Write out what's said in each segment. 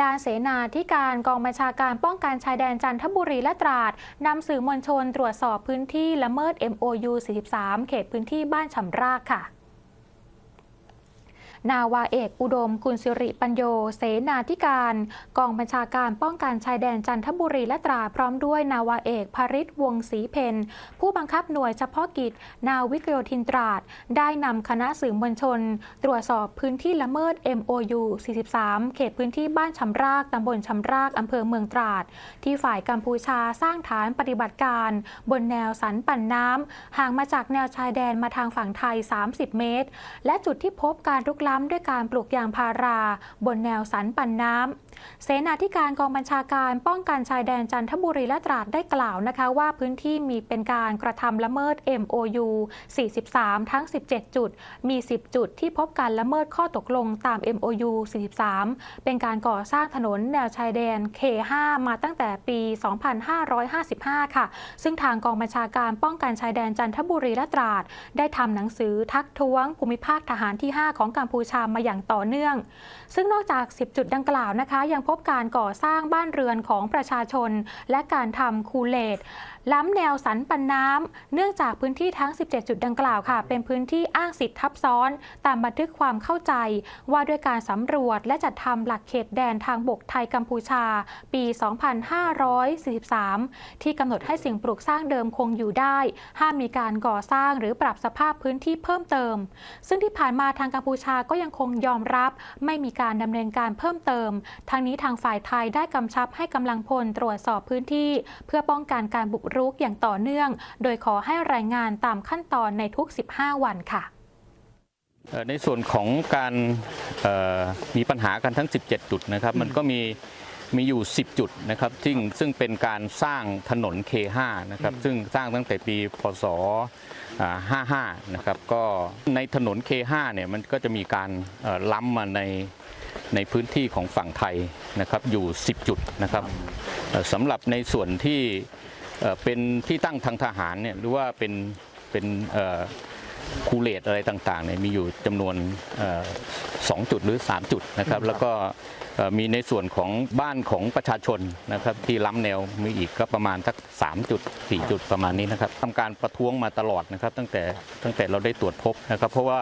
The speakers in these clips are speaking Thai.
ด้านเสนาธิการกองบัญชาการป้องกันชายแดนจันทบุรีและตราดนำสื่อมวลชนตรวจสอบพื้นที่ละเมิด MOU 43 เขตพื้นที่บ้านฉำรากค่ะ นาวาเอกอุดมกุลสิริปัญโย เสนาธิการ กองบัญชาการป้องกันชายแดนจันทบุรีและตราพร้อมด้วยนาวาเอกภริศวงศ์ศรีเพนผู้บังคับหน่วยเฉพาะกิจ นาวิกโยธินตราด ได้นำคณะสื่อมวลชน ตรวจสอบพื้นที่ละเมิด MOU 43 เขตพื้นที่บ้านชำรากตำบลชำรากอำเภอเมืองตราด ที่ฝ่ายกัมพูชาสร้างฐานปฏิบัติการ บนแนวสันปั่นน้ำห่างมาจากแนวชายแดนมาทางฝั่งไทย 30 เมตร และจุดที่พบการรุกล้ำด้วยการปลูกยางพารา บนแนวสันปันน้ำ เสนาธิการกองบัญชาการป้องกันชายแดนจันทบุรีและตราดได้กล่าวนะคะ ว่าพื้นที่มีเป็นการกระทำละเมิด MOU 43 ทั้ง 17 จุด มี 10 จุดที่พบการละเมิดข้อตกลงตาม MOU 43 เป็นการก่อสร้างถนนแนวชายแดน K5 มาตั้งแต่ปี 2555 ค่ะ ซึ่งทางกองบัญชาการป้องกันชายแดนจันทบุรีและตราด ได้ทำหนังสือทักท้วงภูมิภาคทหารที่ 5 ของกัมพูชามาอย่างต่อเนื่อง ซึ่งนอกจาก 10 จุดดังกล่าวนะคะยังพบการก่อสร้างบ้านเรือนของประชาชน และการทำคูเลตล้ำแนวสันปันน้ำเนื่องจากพื้นที่ทั้ง 17 จุดดังกล่าวค่ะ เป็นพื้นที่อ้างสิทธิ์ทับซ้อน ตามบันทึกความเข้าใจ ว่าด้วยการสำรวจและจัดทำหลักเขตแดนทางบกไทยกัมพูชา ปี 2543 ที่กำหนดให้สิ่งปลูกสร้างเดิมคงอยู่ได้ ห้ามมีการก่อสร้างหรือปรับสภาพพื้นที่เพิ่มเติม ซึ่งที่ผ่านมาทางกัมพูชาก็ยังคงยอมรับ ไม่มีการดำเนินการเพิ่มเติมทั้งนี้ทางฝ่ายไทยได้กำชับให้กำลังพลตรวจสอบพื้นที่ เพื่อป้องกันการบุกรุกอย่างต่อเนื่อง โดยขอให้รายงานตามขั้นตอนในทุก 15 วันค่ะในส่วนของการมีปัญหากันทั้ง 17 จุดนะครับ มันก็มี มีอยู่ 10 จุดนะครับซึ่งซึ่งเป็นการสร้างถนน K5 นะครับซึ่งสร้างตั้งแต่ปีพศอ่า55 นะครับก็ในถนน K5 เนี่ยมันก็จะมีการเอ่อล้ำมาในในพื้นที่ของฝั่งไทยนะครับอยู่ 10 จุดนะครับเอ่อสำหรับในส่วนที่เอ่อเป็นที่ตั้งทางทหารเนี่ยหรือว่าเป็นเป็นเอ่อ คูเลตอะไรต่างๆเนี่ยมีอยู่จำนวนเอ่อสองจุดหรือ 3 จุดนะครับ แล้วก็เอ่อมีในส่วนของบ้านของประชาชนนะครับที่ล้ำแนวมีอีกก็ประมาณสัก3จุด4จุดประมาณนี้นะครับทำการประท้วงมาตลอดนะครับ ตั้งแต่ตั้งแต่เราได้ตรวจพบนะครับ เพราะว่า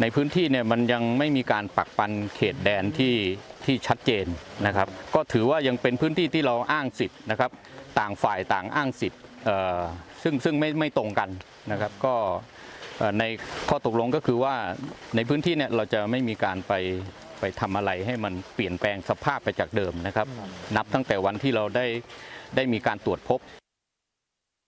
ในพื้นที่เนี่ยมันยังไม่มีการปักปันเขตแดนที่ที่ชัดเจนนะครับ ก็ถือว่ายังเป็นพื้นที่ที่เราอ้างสิทธิ์นะครับ ต่างฝ่ายต่างอ้างสิทธิ์เอ่อซึ่งซึ่งไม่ไม่ตรงกันนะครับ ก็เอ่อ ในข้อตกลงก็คือว่าในพื้นที่เนี่ยเราจะไม่มีการไปไปทำอะไรให้มันเปลี่ยนแปลงสภาพไปจากเดิมนะครับ นับตั้งแต่วันที่เราได้ได้มีการตรวจพบ